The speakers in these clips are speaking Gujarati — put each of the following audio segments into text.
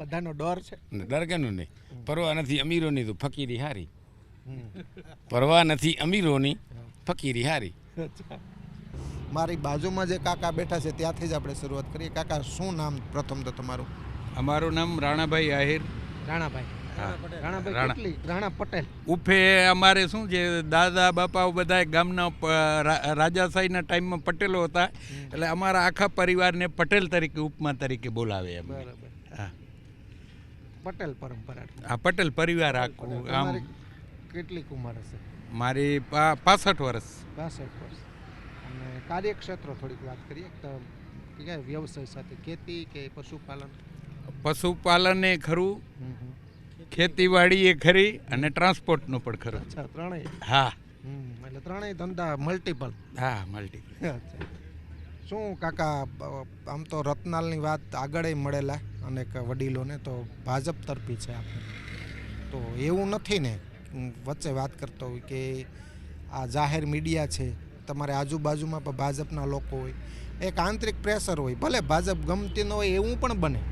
બધાનો ડર છે. ને ડર કેનો નહીં. પરવા નથી અમીરોની તો ફકીરી હારી. પરવા નથી અમીરોની ફકીરી હારી. મારી બાજુમાં જે કાકા બેઠા છે ત્યાંથી જ આપણે શરૂઆત કરીએ. કાકા શું નામ પ્રથમ તો તમારું? અમારું નામ રાણાભાઈ આહિર. રાણાભાઈ. રાણાભાઈ રાણા. પટેલ. ઉફે અમારે શું છે દાદા બાપાઓ બધા ગામના રાજાશાહીના ટાઈમમાં પટેલો હતા. એટલે અમારા આખા પરિવારને પટેલ તરીકે ઉપમા તરીકે બોલાવે એમ. પટેલ પરંપરા આ પટેલ પરિવાર આખું આમ કેટલી ઉંમર હશે? મારી પાસઠ વર્ષ. પાસઠ વર્ષ. અને કાર્યક્ષેત્ર થોડીક વાત કરીએ. તો કે વ્યવસાય સાથે ખેતી કે પશુપાલન? પશુપાલન એ ખરું. ખેતીવાડી એ ખરી અને ટ્રાન્સપોર્ટનું પણ ખરું. અચ્છા ત્રણેય? હા. એટલે ત્રણેય ધંધા મલ્ટિપલ હા મલ્ટીપલ અચ્છા. શું કાકા આમ તો રત્નાલની વાત આગળ મળેલા અનેક વડીલોને, તો ભાજપ તરફી છે આપણે તો એવું નથી ને વચ્ચે વાત કરતો હોય કે આ જાહેર મીડિયા છે, તમારે આજુબાજુમાં પણ ભાજપના લોકો હોય, એક આંતરિક પ્રેશર હોય, ભલે ભાજપ ગમતી ન હોય એવું પણ બને,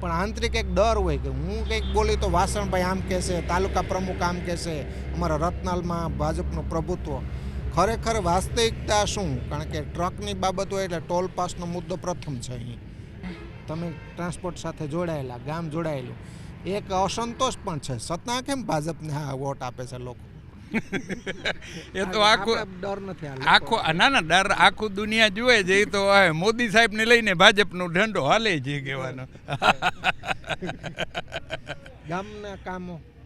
પણ આંતરિક એક ડર હોય કે હું કંઈક બોલી તો વાસણભાઈ આમ કહેશે, તાલુકા પ્રમુખ આમ કહેશે, અમારા રત્નાલમાં ભાજપનું પ્રભુત્વ. ખરેખર વાસ્તવિકતા શું? કારણ કે ટ્રકની બાબત હોય એટલે ટોલ પાસનો મુદ્દો પ્રથમ છે અહીં. તમે ટ્રાન્સપોર્ટ સાથે જોડાયેલા ગામ જોડાયેલું. એક અસંતોષ પણ છે. છતાં કેમ ભાજપને હા વોટ આપે છે લોકો? એ તો આખું ડર નથી. આખો ના ના ડર આખું દુનિયા જુએ છે. એ તો મોદી સાહેબને લઈને ભાજપનો ઢંડો હાલે છે કહેવાનો. ગામના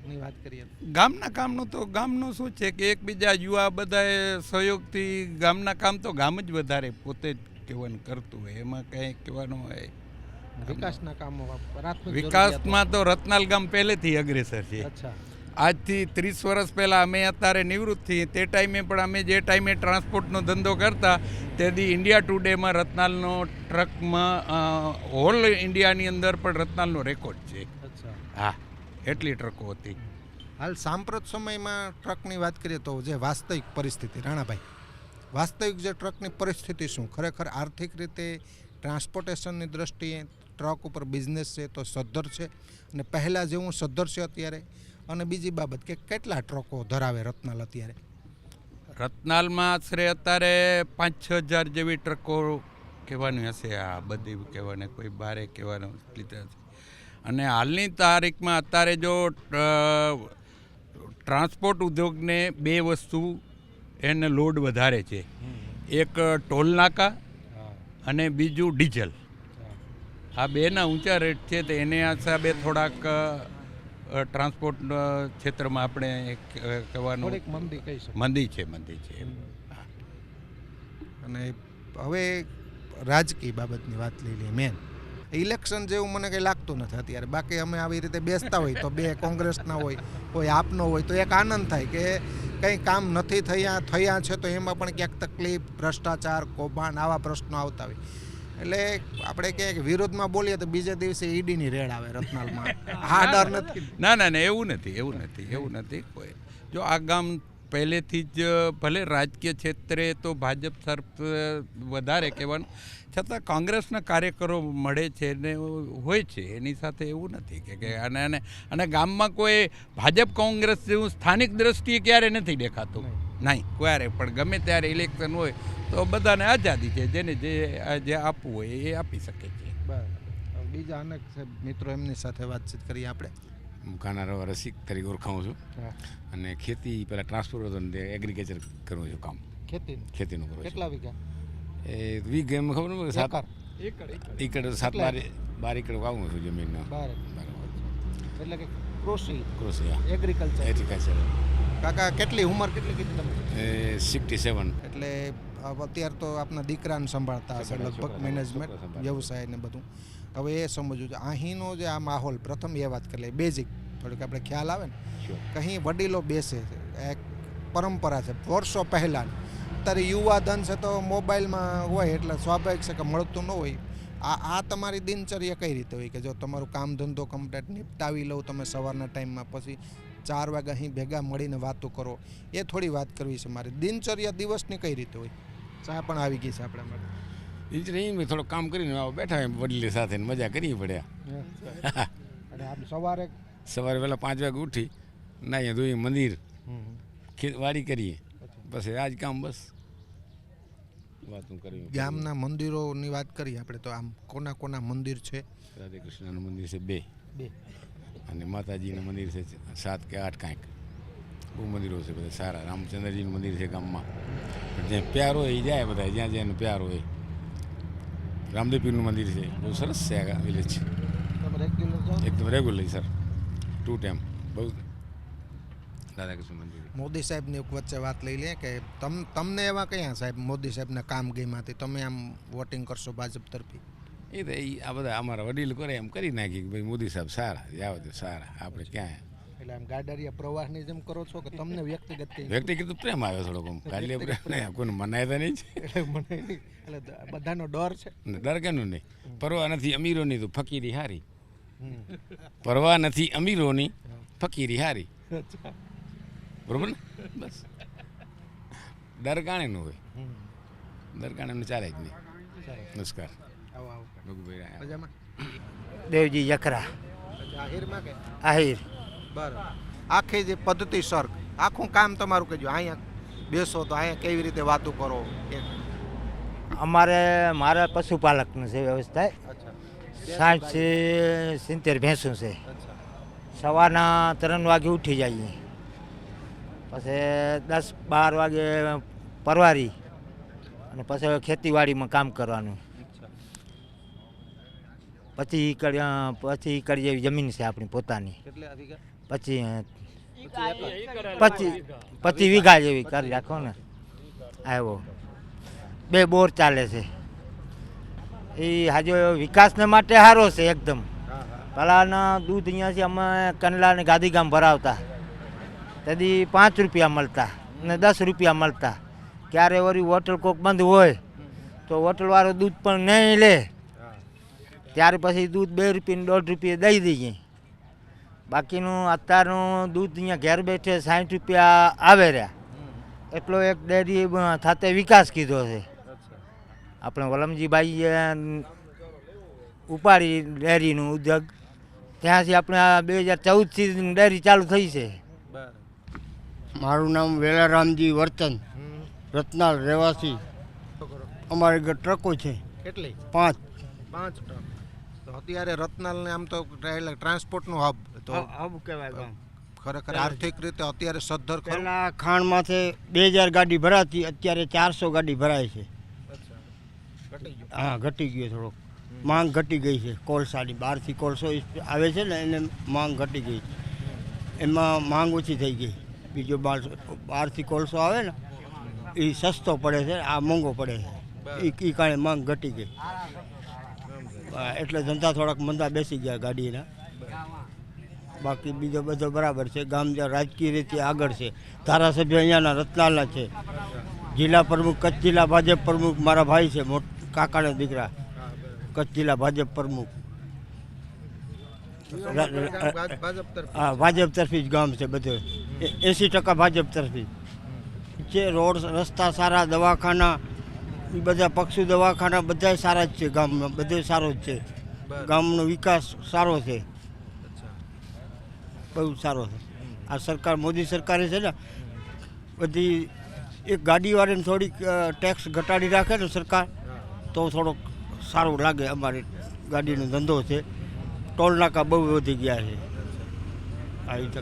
કામોની વાત કરીએ ગામના કામનું તો ગામનું શું છે કે એકબીજા યુવા બધાએ સહયોગથી ગામના કામ તો ગામ જ વધારે પોતે જ કહેવાનું કરતું હોય એમાં કંઈ કહેવાનું હોય. વિકાસના કામો વિકાસમાં તો રત્નાલ ગામ પહેલેથી અગ્રેસર છે. અચ્છા. આજથી ત્રીસ વર્ષ પહેલાં અમે અત્યારે નિવૃત્ત થઈએ તે ટાઈમે પણ અમે જે ટાઈમે ટ્રાન્સપોર્ટનો ધંધો કરતા તેથી ઇન્ડિયા ટુડેમાં રત્નાલનો ટ્રકમાં હોલ ઇન્ડિયાની અંદર પણ રત્નાલનો રેકોર્ડ છે. હા. એટલી ટ્રકો હતી. હાલ સાંપ્રત સમયમાં ટ્રકની વાત કરીએ તો જે વાસ્તવિક પરિસ્થિતિ રાણાભાઈ વાસ્તવિક જે ટ્રકની પરિસ્થિતિ શું? ખરેખર આર્થિક રીતે ટ્રાન્સપોર્ટેશનની દ્રષ્ટિએ ટ્રક ઉપર બિઝનેસ છે તો સદ્ધર છે. અને પહેલાં જેવું સદ્ધર છે અત્યારે. અને બીજી બાબત કે કેટલા ટ્રકો ધરાવે રત્નાલ અત્યારે? રત્નાલમાં આશરે અત્યારે પાંચ છ હજાર જેવી ટ્રકો કહેવાની હશે આ બધી કહેવાને કોઈ બારે કહેવાનું લીધા છે. અને હાલની તારીખમાં અત્યારે જો ટ્રાન્સપોર્ટ ઉદ્યોગને બે વસ્તુ એને લોડ વધારે છે. એક ટોલ નાકા અને બીજું ડીઝલ. આ બેના ઊંચા રેટ છે તો એને હિસાબે થોડાક ટ્રાન્સપોર્ટ ક્ષેત્રમાં આપણે કહેવાનું મંદી કહી મંદી છે મંદી છે. એમ. અને હવે રાજકીય બાબતની વાત લઈ લઈએ મેન. ઇલેક્શન જેવું મને કંઈ લાગતું નથી અત્યારે. બાકી અમે આવી રીતે બેસતા હોય તો બે કોંગ્રેસના હોય, કોઈ આપનો હોય તો એક આનંદ થાય કે કંઈ કામ નથી થયા થયા છે તો એમાં પણ ક્યાંક તકલીફ, ભ્રષ્ટાચાર, કૌભાંડ, આવા પ્રશ્નો આવતા હોય. એટલે આપણે ક્યાંક વિરોધમાં બોલીએ તો બીજે દિવસે ઈડીની રેડ આવે રત્નાલમાં. હા ડર નથી. ના ના ના, એવું નથી એવું નથી એવું નથી કોઈ. જો આ ગામ પહેલેથી જ ભલે રાજકીય ક્ષેત્રે તો ભાજપ તરફ વધારે કહેવાનું છતાં કોંગ્રેસના કાર્યકરો મળે છે ને હોય છે. એની સાથે એવું નથી કે કે અને અને અને ગામમાં કોઈ ભાજપ કોંગ્રેસ જેવું સ્થાનિક દ્રષ્ટિએ ક્યારે નથી દેખાતું. નહીં. ક્યારે પણ ગમે ત્યારે ઇલેક્શન હોય તો બધાને આઝાદી છે. જેને જે જે આપવું હોય એ આપી શકે છે. બરાબર. બીજા અનેક છે મિત્રો એમની સાથે વાતચીત કરીએ આપણે. હું કાનારાવ રસિક તરીકે ઓળખાઉં છું. અને ખેતી પહેલાં ટ્રાન્સપોર્ટ હતો ને એગ્રીકલ્ચર કરું છું કામ. ખેતી ખેતીનું કરું કેટલા વીઘા? એ વીઘ એમ ખબર ને સાત એકડ સાત બાર બાર એકડ વાવું છું જમીન બાર. એટલે કે કૃષિ. કૃષિ એગ્રીકલ્ચર એગ્રીકલ્ચર કાકા કેટલી ઉંમર કેટલી કીધી તમે? એ સિક્સટી સેવન એટલે અત્યારે તો આપના દીકરાને સંભાળતા હશે લગભગ મેનેજમેન્ટ વ્યવસાય ને બધું. હવે એ સમજવું છે અહીંનો જે આ માહોલ પ્રથમ એ વાત કરી લઈએ બેઝિક. થોડીક આપણે ખ્યાલ આવે ને? કहीं વડીલો બેસે છે. એક પરંપરા છે. વર્ષો પહેલાં અત્યારે યુવા ધન છે તો મોબાઈલમાં હોય એટલે સ્વાભાવિક છે કે મળતું ન હોય. આ આ તમારી દિનચર્યા કઈ રીતે હોય? કે જો તમારું કામ ધંધો કમ્પ્લીટ નિપટાવી લઉં તમે સવારના ટાઈમમાં પછી ચાર વાગે અહીં ભેગા મળીને વાતો કરો. એ થોડી વાત કરવી છે મારે. દિનચર્યા દિવસની કઈ રીતે હોય? ચા પણ આવી ગઈ છે આપણા માટે. ઇન્જિનિયરિંગ થોડું કામ કરીને બેઠા હોય વડીલે સાથે મજા કરવી પડ્યા અને સવારે સવારે વહેલા પાંચ વાગે ઉઠી નાહીએ ધોઈએ મંદિર વાડી કરીએ. પછી આજ કામ બસ. વાતું કરવી ગામના મંદિરોની વાત કરીએ આપણે તો આમ કોના કોના મંદિર છે? રાધે કૃષ્ણનું મંદિર છે બે. બે. અને માતાજીનું મંદિર છે સાત કે આઠ કાંઈક. બહુ મંદિરો છે બધા સારા. રામચંદ્રજીનું મંદિર છે ગામમાં. જ્યાં પ્યાર હોય એ જાય બધા જ્યાં જ્યાં પ્યાર હોય. રામદેવપીરનું મંદિર છે. બહુ સરસ છે આ વિલેજ તમે રેગ્યુલર જાઓ એકદમ રેગ્યુલર સર ટુ ટાઈમ બહુ રાધાકૃષ્ણ મંદિર. મોદી સાહેબની એક વચ્ચે વાત લઈ લે કે તમ તમને એવા કયા સાહેબ મોદી સાહેબના કામ ગઈમાંથી તમે આમ વોટિંગ કરશો ભાજપ તરફી? એ તો એ આ બધા અમારા વડીલ કરે એમ કરી નાખી કે ભાઈ મોદી સાહેબ સારા જાવ સારા. આપણે ક્યાં એટલે આમ ગાડારિયા પ્રવાહની જેમ કરો છો કે તમને વ્યક્તિગત કંઈ વ્યક્તિગત પ્રેમ આવે થોડોક આમ. કાલે પ્રેમ નહીં કોઈને મનાય તો નહીં. છે એટલે મને નહીં. એટલે બધાનો ડર છે. ને ડર કેનું નહીં? પરવા નથી અમીરોની તો ફકીરી હારી. પરવા નથી અમીરોની ફકીરી હારી. બરોબર ને? બસ. ડર કાણેનું હોય. ડર કાણેનું ચાલે જ નહીં. નમસ્કાર. આવો આવો. મજામાં? દેવજી યકરા. આહિર. આખી જે પદ્ધતિ સર આખું કામ તમારું કહેજો. અહીંયા બેસો તો અહીંયા કેવી રીતે વાતો કરો અમારે મારા પશુપાલકનું છે વ્યવસ્થા અચ્છા. સાઠ સિત્તેર ભેંસું છે. સવારના ત્રણ વાગે ઉઠી જઈએ. પછી દસ બાર વાગે પરવારી અને પછી ખેતીવાડીમાં કામ કરવાનું. પછી પછી કરી જેવી જમીન છે આપણી પોતાની. પછી પચીસ પચીસ વીઘા જેવી કરી રાખો ને. આવ્યો બે બોર ચાલે છે. એ હાજો વિકાસને માટે સારો છે એકદમ. હા હા પહેલાંના દૂધ અહીંયાથી અમે કંડલા અને ગાંધીગામ ભરાવતા. તેથી પાંચ રૂપિયા મળતા ને દસ રૂપિયા મળતા. ક્યારે વળી હોટલ કોક બંધ હોય તો હોટલવાળો દૂધ પણ નહીં લે. ત્યાર ત્યારે પછી દૂધ બે રૂપિયા દોઢ રૂપિયા દઈ દઈએ. બાકીનું અત્યારનું દૂધ અહીંયા ઘેર બેઠે સાઠ રૂપિયા આવે રહ્યા. એટલો એક ડેરી થાતે વિકાસ કીધો છે. આપણે વલમજીભાઈએ ઉપાડી ડેરીનું ઉદ્યોગ. ત્યાંથી આપણે આ બે હજાર ચૌદથી ડેરી ચાલુ થઈ છે. મારું નામ વેલારામજી વર્તન રત્નાલ રહેવાસી. અમારે ટ્રકો છે. કેટલી? પાંચ. પાંચ તો અત્યારે રત્નાલને આમ તો એટલે ટ્રાન્સપોર્ટનું હબ તો હબ કહેવાય ખરેખર આર્થિક રીતે અત્યારે સદ્ધર પહેલાં ખાણમાંથી બે હજાર ગાડી ભરાતી અત્યારે ચારસો ગાડી ભરાય છે. હા ઘટી ગયો થોડોક. માંગ ઘટી ગઈ છે. કોલસાની બહારથી કોલસો આવે છે ને એને માંગ ઘટી ગઈ એમાં માંગ ઓછી થઈ ગઈ. બીજો બારસો બહારથી કોલસો આવે ને એ સસ્તો પડે છે આ મોંઘો પડે છે. એ કારણે માંગ ઘટી ગઈ. એટલે ધંધા થોડાક મંદા બેસી ગયા ગાડીના. બાકી બીજો બધો બરાબર છે. ગામ જ્યાં રાજકીય રીતે આગળ છે. ધારાસભ્ય અહીંયાના રતલાલના છે. જિલ્લા પ્રમુખ કચ્છ જિલ્લા ભાજપ પ્રમુખ મારા ભાઈ છે મોટ કાકાના દીકરા. કચ્છ જિલ્લા ભાજપ પ્રમુખ. હા ભાજપ તરફી જ ગામ છે બધું. એંસી ટકા ભાજપ તરફી. છે રોડ રસ્તા સારા દવાખાના એ બધા પક્ષુ દવાખાના બધા સારા જ છે ગામમાં બધે સારો જ છે. ગામનો વિકાસ સારો છે. બહુ સારો છે. આ સરકાર મોદી સરકારે છે ને બધી એક ગાડીવાળાને થોડીક ટેક્સ ઘટાડી રાખે ને સરકાર તો થોડોક સારું લાગે અમારે ગાડીનો ધંધો છે. ટોલ નાકા બહુ વધી ગયા છે. આવી રીતે